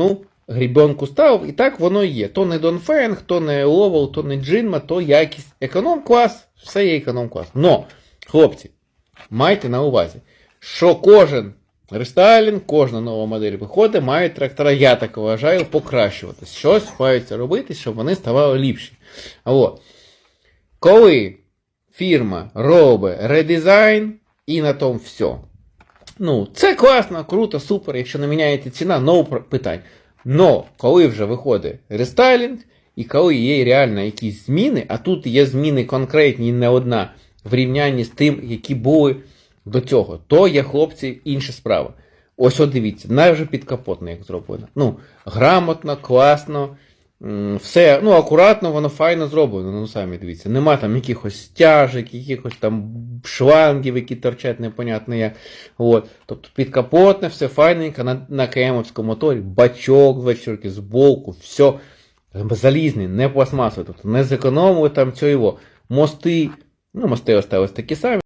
ну, грібенку ставив, і так воно є. То не Донфенг, то не Ловел, то не Джинма, то якість. Економ-клас, все є економ-клас. Но, хлопці, майте на увазі, що кожен рестайлінг, кожна нова модель виходить, має трактора, я так вважаю, покращуватись. Щось мається робити, щоб вони ставали ліпші. А от, коли фірма робить редизайн, і на тому все. Ну, це класно, круто, супер, якщо не міняється ціна, no питань. Но коли вже виходить рестайлінг, і коли є реально якісь зміни, а тут є зміни конкретні, не одна, в рівнянні з тим, які були до цього, то є хлопці інша справа. Ось от дивіться, навіть підкапотно як зроблено. Ну, грамотно, класно, все, ну, акуратно, воно файно зроблено, ну самі дивіться. Нема там якихось стяжок, якихось там шлангів, які торчать непонятно як. От. Тобто підкапотне, все файненько на, на КМовському моторі, бачок з вечірки, збоку, все залізний, не пластмасовий, тобто не зекономили там цього. Мости, ну, мости остались такі самі.